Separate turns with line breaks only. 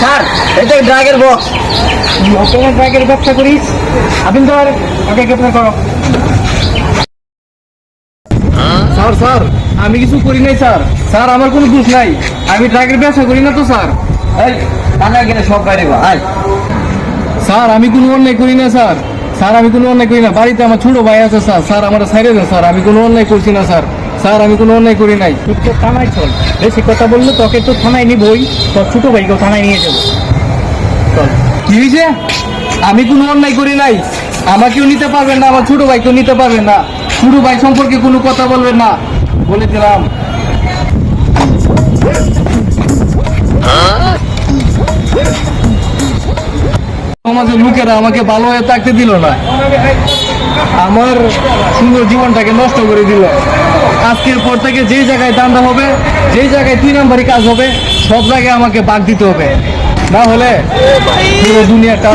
Sir এটা ড্রাগের box.
লোকের ব্যাগের ব্যবসা করিস? আপনি ধর ওকে গ্রেপ্তার করো।
Sir sir. আমি কিছু করি নাই স্যার। স্যার আমার কোনো দোষ নাই। আমি ড্রাগের ব্যবসা করি না তো স্যার।
এই থানায় গেলে সব গাড়ি বা আয়।
স্যার আমি কোনো অন্যায় করি না স্যার। স্যার আমি কোনো অন্যায় করি না। বাড়িতে আমার ছোট ভাই আছে স্যার। স্যার আমার সাইডে দেন স্যার। আমি কোনো অন্যায় করছি না স্যার। স্যার আমি কোনো অন্যায় করি নাই।
তুই তো থানায় চল। বেশি কথা বললে তোকে তো থানায় নিবই। তোর ছোট ভাইকেও থানায় নিয়ে যাব। চল।
কি হয়েছে আমি কোনো অন্যায় করি নাই। আমাকেও নিতে পারবেন না আমার ছোট ভাইকেও নিতে পারবেন না। ছোট ভাই সম্পর্কে কোনো কথা বলবেন না। বলে দিলাম। সমাজের লোকেরা আমাকে ভালো হয়ে থাকতে দিল না। আমার সুন্দর জীবনটাকে নষ্ট করে দিল। আজকের পর থেকে যেই জায়গায় দান্ডা হবে, যেই জায়গায় দুই নাম্বারই কাজ হবে, সব জায়গায় আমাকে বাদ দিতে হবে। না হলে পুরো দুনিয়াটা